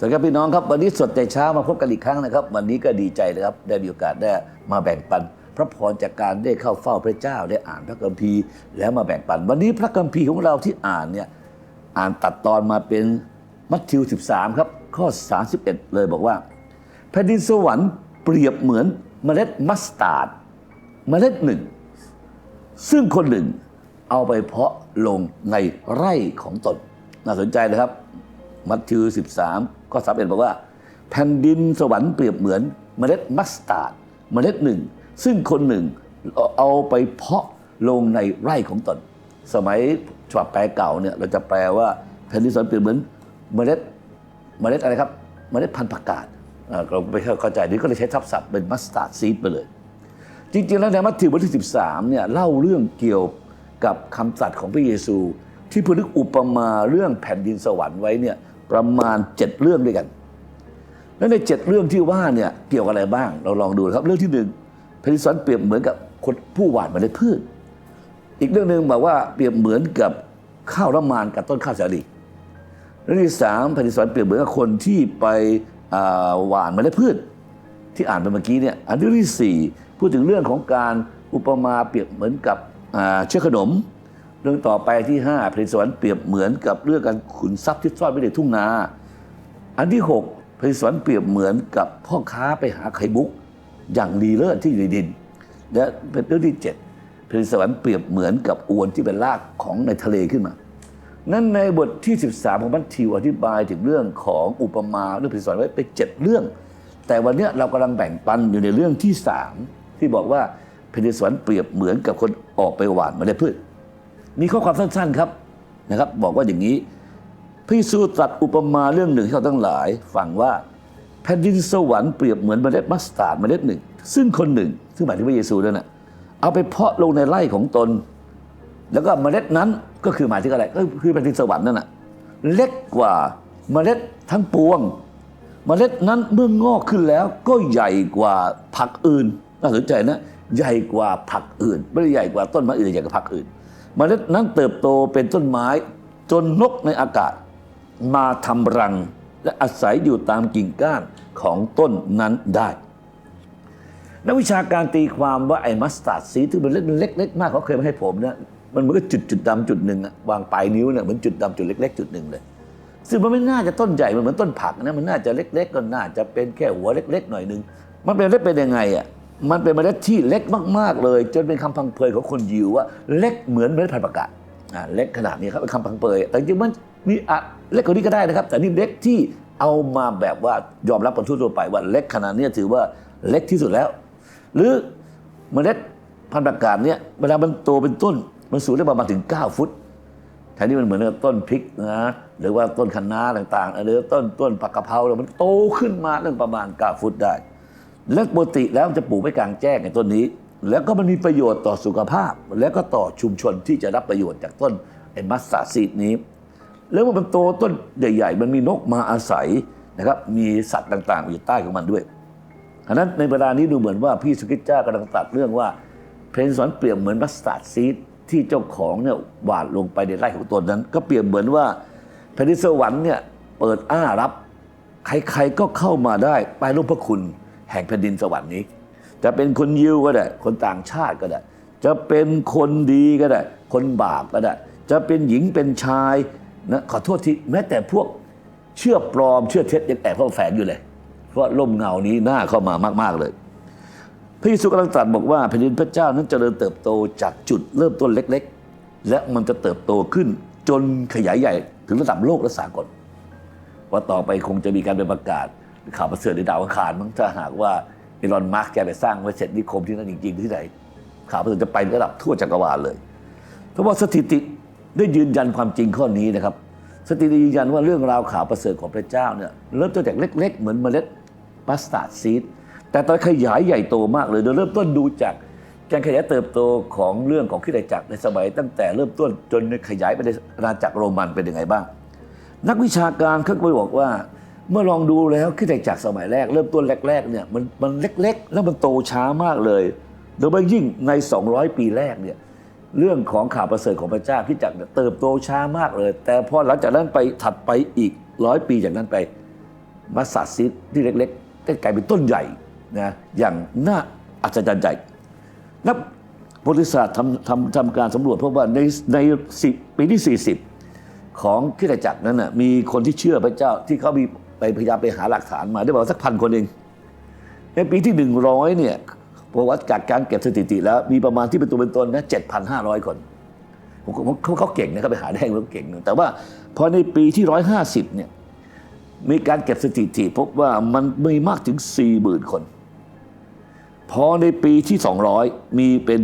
สวัสดีครับพี่น้องครับวันนี้สดแต่เช้ามาพบกันอีกครั้งนะครับ วันนี้ก็ดีใจเลยครับได้มีโอกาสได้มาแบ่งปัน พระพรจากการได้เข้าเฝ้าพระเจ้าได้อ่านพระคัมภีร์ แล้วมาแบ่งปัน วันนี้พระคัมภีร์ของเราที่อ่านเนี่ยอ่านตัดตอนมาเป็นมัทธิว 13 ครับข้อ 31 เลยบอกว่าแผ่นดินสวรรค์เปรียบเหมือนเมล็ดมัสตาร์ดเมล็ดหนึ่ง ซึ่งคนหนึ่งเอาไปเพาะลงในไร่ของตนน่าสนใจนะครับ มัทธิว 13 ข้อ31บอกว่า แผ่นดินสวรรค์เปรียบเหมือนเมล็ดมัสตาร์ดเมล็ดหนึ่ง ซึ่งคนหนึ่งเอาไปเพาะลงในไร่ของตน สมัยฉบับแปลเก่าเนี่ยเราจะแปลว่าแผ่นดินสวรรค์เปรียบเหมือนเมล็ดเมล็ดอะไรครับเมล็ดพันธุ์ผักกาดเราไม่เข้าใจนี่ก็เลยใช้ทับศัพท์เป็นมัสตาร์ดซีดไปเลย จริงๆแล้วในมัทธิวบทที่ 13เนี่ยเล่าเรื่องเกี่ยวกับคำตรัสของพระเยซู ที่พูดถึงอุปมาเรื่องแผ่นดินสวรรค์ไว้เนี่ย ประมาณ 7 เรื่องด้วยกัน และใน 7 เรื่องที่ว่าเนี่ยเกี่ยวกับอะไรบ้าง เราลองดูนะครับ เรื่องที่หนึ่งแผ่นดินสวรรค์เปรียบเหมือนกับคนผู้หว่านเมล็ดพืช อีกเรื่องหนึ่งบอกว่าเปรียบเหมือนกับข้าวน้ำมันกับต้นข้าวสาลีเรื่องที่สามแผ่นดินสวรรค์เปรียบเหมือนกับคนที่ไปหว่านเมล็ดพืช ที่อ่านไปเมื่อกี้เนี่ยอันที่สี่พูดถึงเรื่องของการอุปมาเปรียบเหมือนกับเชื้อขนม เรื่องต่อไปที่ห้าแผ่นดินสวรรค์เปรียบเหมือนกับเรื่องการขุนทรัพย์ที่ซ่อนไว้ในทุ่งนา อันที่หกแผ่นดินสวรรค์เปรียบเหมือนกับพ่อค้าไปหาไข่มุก อย่างดีเลิศที่อยู่ในดิน และเป็นเรื่องที่เจ็ดแผ่นดินสวรรค์เปรียบเหมือนกับอวนที่เป็นรากของในทะเลขึ้นมา นั้นในบทที่ 13 ของมัทธิวอธิบายถึงเรื่องของอุปมาเรื่องแผ่นดินสวรรค์ไว้ไปเจ็ดเรื่อง แต่วันนี้เรากำลังแบ่งปันอยู่ในเรื่องที่สามที่บอกว่าแผ่นดินสวรรค์เปรียบเหมือนกับคนออกไปหว่านเมล็ดพืช มีข้อความสั้นๆครับนะครับ บอกว่าอย่างนี้พระเยซูตรัสอุปมาเรื่องหนึ่งให้เขาทั้งหลายฟังว่าแผ่นดินสวรรค์เปรียบเหมือนเมล็ดมัสตาร์ดเมล็ดหนึ่ง ซึ่งคนหนึ่งซึ่งหมายถึงพระเยซูนั่นนะเอาไปเพาะลงในไร่ของตน แล้วก็เมล็ดนั้นก็คือหมายถึงอะไรก็คือแผ่นดินสวรรค์นั่นน่ะเล็กกว่าเมล็ดทั้งปวง เมล็ดนั้นเมื่องอกขึ้นแล้วก็ใหญ่กว่าผักอื่นน่าสนใจนะใหญ่กว่าผักอื่น ไม่ได้ใหญ่กว่าต้นม้อื่นใหญ่กว่าผักอื่น เมล็ดนั้นเติบโตเป็นต้นไม้จนนกในอากาศ มาทำรังและอาศัยอยู่ตามกิ่งก้านของต้นนั้นได้ นักวิชาการตีความว่าไอ้มัสตาร์ดซีที่มันเล็กมันเล็กๆมากเขาเคยมาให้ผมนะมันเหมือนกับจุดจุดดำจุดหนึ่งอะวางปลายนิ้วเนี่ยเหมือนจุดดำจุดเล็ก ๆ จุดหนึ่งเลยซึ่งมันไม่น่าจะต้นใหญ่มันเหมือนต้นผักนะมันน่าจะเล็ก ๆ ก็น่าจะเป็นแค่หัวเล็ก ๆ หน่อยหนึงมันเป็นเล็กเป็นยังไงอะ มันเป็นเมล็ดที่เล็กมาก ๆ เลย จนเป็นคำพังเพยของคนยิวว่าเล็กเหมือนเมล็ดพันธุ์ประกาศอ่าเล็กขนาดนี้ครับเป็นคำพังเพยแต่จริงๆมันมีอะเล็กกว่านี้ก็ได้นะครับ แต่นี่เล็กที่เอามาแบบว่ายอมรับกันทั่วไปว่าเล็กขนาดนี้ถือว่าเล็กที่สุดแล้ว หรือเมล็ดพันธุ์ประกาศเนี่ยเวลามันโตเป็นต้นมันสูงได้ประมาณถึง 9 ฟุตแทนที่มันเหมือนต้นพริกนะหรือว่าต้นคะน้าต่างๆหรือต้นต้นผักกะเพราแล้วมันโตขึ้นมาเรื่องประมาณ 9 ฟุตได้ และปกติแล้วจะปลูกไว้กลางแจ้งในต้นนี้ แล้วก็มันมีประโยชน์ต่อสุขภาพ แล้วก็ต่อชุมชนที่จะรับประโยชน์จากต้นไอ้มัสตาร์ดซีดนี้ แล้วเมื่อมันโตต้นใหญ่ๆมันมีนกมาอาศัยนะครับมีสัตว์ต่างๆ อยู่ใต้ของมันด้วยอันนั้นในเวลานี้ดูเหมือนว่าพี่สุกิจจ้ากำลังตัดเรื่องว่า เพนสอนเปรียบเหมือนมัสตาร์ดซีดที่เจ้าของเนี่ยหวานลงไปในไร่ของตนนั้น ก็เปรียบเหมือนว่าแผ่นดินสวรรค์เนี่ยเปิดอ้ารับ ใครๆก็เข้ามาได้ไปร่วมพระคุณ แห่งแผ่นดินสวรรค์นี้ จะเป็นคนยิวก็ได้ คนต่างชาติก็ได้ จะเป็นคนดีก็ได้ คนบาปก็ได้ จะเป็นหญิงเป็นชายนะขอโทษทีแม้แต่พวกเชื่อปลอมเชื่อเท็จยังแอบเข้าแฝงอยู่เลย เพราะล่มเงานี้หน่าเข้ามามาก ๆ เลยพระเยซูกำลังตรัสบอกว่าแผ่นดินพระเจ้านั้นจเจริญเติบโตจากจุดเริ่มต้นเล็ก ๆ และมันจะเติบโตขึ้นจนขยายใหญ่ถึงระดับโลกและสากลว่าต่อไปคงจะมีการเป็นประกาศ ข่าวประเสริฐในดาวอังคารมั้งถ้าหากว่าอีลอนมาร์กแกไปสร้างไว้เสร็จนิคมที่นั่นจริงๆที่ไหน ข่าวประเสริฐจะไประดับทั่วจักรวาลเลย เพราะว่าสถิติได้ยืนยันความจริงข้อนี้นะครับ สถิติยืนยันว่าเรื่องราวข่าวประเสริฐของพระเจ้าเนี่ยเริ่มต้นจากเล็ก ๆ เหมือนเมล็ดมัสตาร์ดซีดแต่ตอนขยายใหญ่โตมากเลยโดยเริ่มต้นดูจากการขยายเติบโตของเรื่องของคริสตจักรในสมัย ตั้งแต่เริ่มต้นจนขยายไปในอาณาจักรโรมันเป็นยังไงบ้าง นักวิชาการเขาก็ไปบอกว่า เมื่อลองดูแล้วคริสตจักสมัยแรก เริ่มต้นแรกๆเนี่ยมันมันเล็กๆ แล้วมันโตช้ามากเลย โดยเฉพาะยิ่งใน 200 ปีแรกเนี่ยเรื่องของข่าวประเสริฐของพระเจ้าคริสตจักรเนี่ยเติบโตช้ามากเลย แต่พอหลังจากนั้นไปถัดไปอีกร้อยปีจากนั้นไปมัสตาร์ดซีดที่เล็กๆได้กลายเป็นต้นใหญ่นะอย่างน่าอัศจรรย์ใจนักบริษัททำทำทำการสำรวจพบว่าในในสิปีที่ 40 ของคริสตจักรนั้นนะมีคนที่เชื่อพระเจ้าที่เขามี ไปพยายามไปหาหลักฐานมาได้บอกว่าสักพันคนเองในปีที่ 100เนี่ยพราะว่าจากการเก็บสถิติแล้ว มีประมาณที่เป็นตัวเป็นตนนะ7,500 คนผมผมเขาเขาเก่งนะเขาไปหาได้เขาเก่งนะแต่ว่าพอในปีที่ 150เนี่ยมีการเก็บสถิติพบว่ามันมีมากถึง 40,000 คน พอในปีที่ 200 มีเป็น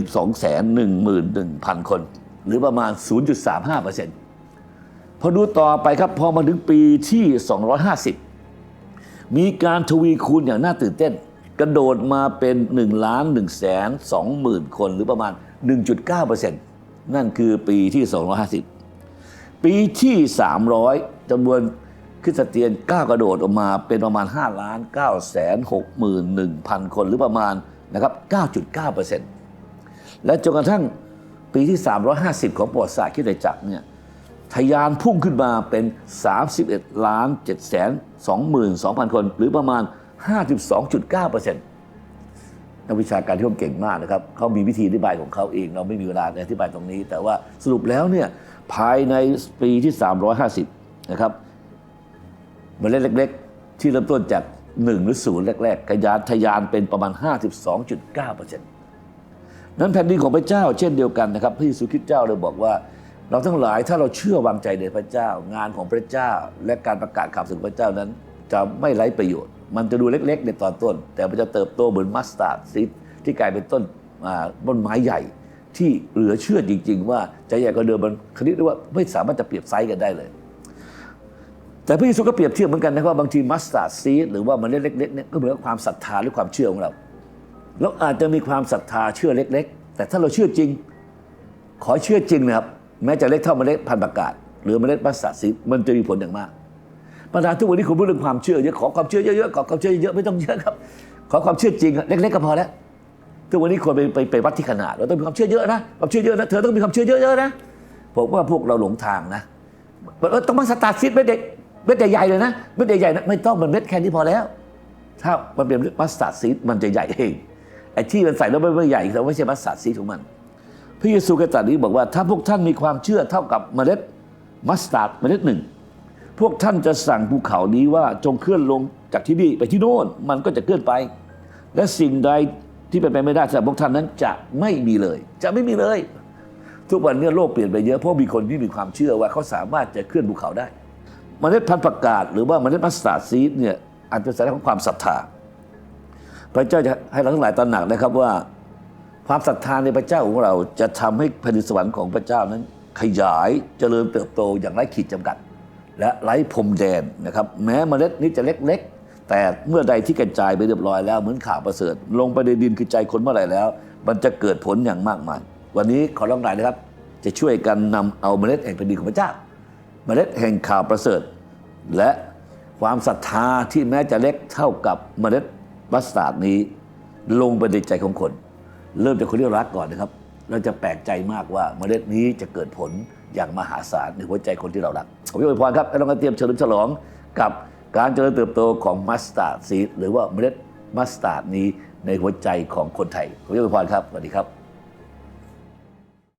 211,000 คน หรือประมาณ 0.35%พอดูต่อไปครับ พอมาถึงปีที่ 250 มีการทวีคูณอย่างน่าตื่นเต้น กระโดดมาเป็น1ล้าน1แสน2หมื่นคนหรือประมาณ 1.9%นั่นคือปีที่ 250 ปีที่ 300จำนวนคริสเตียนก้าวกระโดดออกมาเป็นประมาณ5ล้าน9แสน6หมื่น1พันคนหรือประมาณนะครับ 9.9%และจนกระทั่งปีที่ 350 ของประวัติศาสตร์คริสตจักรเนี่ย ทยานพุ่งขึ้นมาเป็น 31ล้าน7แสน2หมื่น2พันคน หรือประมาณ 52.9%นักวิชาการที่เขาเก่งมากนะครับเขามีวิธีอธิบายของเขาเอง เราไม่มีเวลาในอธิบายตรงนี้ แต่ว่าสรุปแล้วเนี่ยภายในปีที่ 350 นะครับเมล็ดเล็ก ๆ ที่เริ่มต้นจาก 1 หรือศูนย์แรกๆกระยานทยานเป็นประมาณ 52.9%นั้นแผ่นดินของพระเจ้าเช่นเดียวกันนะครับพระเยซูคริสต์เจ้าเลยบอกว่า เราทั้งหลายถ้าเราเชื่อวางใจในพระเจ้า งานของพระเจ้าและการประกาศข่าวถึงพระเจ้านั้น จะไม่ไร้ประโยชน์ มันจะดูเล็ก ๆ ในตอนต้น แต่มันจะเติบโตเหมือนมัสตาร์ดซีดที่กลายเป็นต้นต้นไม้ใหญ่ ที่เหลือเชื่อจริง ๆ ว่าจะใหญ่กว่าเดิมมันคณิตเรียกว่าไม่สามารถจะเปรียบไซส์กันได้เลย แต่พระเยซูก็เปรียบเทียบเหมือนกันนะว่าบางทีมัสตาร์ดซีดหรือว่ามันเล็กๆเนี่ยก็เหมือนกับความศรัทธาหรือความเชื่อของเราเราอาจจะมีความศรัทธาเชื่อเล็ก ๆ แต่ถ้าเราเชื่อจริง ขอเชื่อจริงนะครับ แม้จะเล็กเท่าเมล็ดพันธุ์ประกาศ หรือเมล็ดมัสตาร์ดซีดมันจะมีผลอย่างมากปัญหาทุกวันนี้คุณพูดเรื่องความเชื่อเยอะขอความเชื่อเยอะๆขอความเชื่อเยอะๆไม่ต้องเยอะครับ ขอความเชื่อจริงเล็กๆก็พอแล้วทุกวันนี้คนไปไปไปวัดที่ขนาดเราต้องมีความเชื่อเยอะนะความเชื่อเยอะนะเธอต้องมีความเชื่อเยอะๆนะผมว่าพวกเราหลงทางนะบอกว่าต้องมาสตาร์ซีดเม็ดเด็กเม็ดใหญ่ๆเลยนะเม็ดใหญ่ๆนะไม่ต้องมันเม็ดแค่นี้พอแล้ว ถ้ามันเป็นมัสตาร์ดซีดมันจะใหญ่เองไอ้ที่มันใส่แล้วไม่ไม่ใหญ่แต่ไม่ใช่มัสตาร์ดซีดของมัน ระเยซูกตรัสนี้บอกว่า ถ้าพวกท่านมีความเชื่อเท่ากับเมล็ดมัสตาร์ดเมล็ดหนึ่ง พวกท่านจะสั่งภูเขานี้ว่าจงเคลื่อนลงจากที่นี่ไปที่โน่นมันก็จะเคลื่อนไป และสิ่งใดที่เป็นไปไม่ได้สำหรับพวกท่านนั้นจะไม่มีเลย จะไม่มีเลย ทุกวันนี้โลกเปลี่ยนไปเยอะเพราะมีคนที่มีความเชื่อว่าเขาสามารถจะเคลื่อนภูเขาได้เมล็ดพันธุ์ประกาศ หรือว่าเมล็ดมัสตาร์ดซีดเนี่ยอาจเป็นสัญลักษณ์ของความศรัทธา พระเจ้าจะให้เราทั้งหลายตระหนักนะครับว่า ความศรัทธาในพระเจ้าของเราจะทำให้แผ่นดินสวรรค์ของพระเจ้านั้น ขยายเจริญเติบโตอย่างไร้ขีดจำกัด และไร้พรมแดนนะครับแม้เมล็ดนี้จะเล็กๆ แต่เมื่อใดที่กระจายไปเรียบร้อยแล้วเหมือนข่าวประเสริฐ ลงไปในดินคือใจคนเมื่อไหร่แล้ว มันจะเกิดผลอย่างมากมาย วันนี้ขอร้องหน่อยนะครับ จะช่วยกันนำเอาเมล็ดแห่งแผ่นดินของพระเจ้า เมล็ดแห่งข่าวประเสริฐ และความศรัทธาที่แม้จะเล็กเท่ากับเมล็ดมัสตาร์ดนี้ ลงไปในใจของคน เริ่มจากคนที่รักก่อนนะครับ เราจะแปลกใจมากว่าเมล็ดนี้จะเกิดผลอย่างมหาศาลในหัวใจคนที่เรารักผมอวยพรครับให้เราเตรียมเฉลิมฉลองกับการเจริญเติบโตของมัสตาร์ดซีดหรือว่าเมล็ดมัสตาร์ดนี้ในหัวใจของคนไทยผมอวยพรครับสวัสดีครับ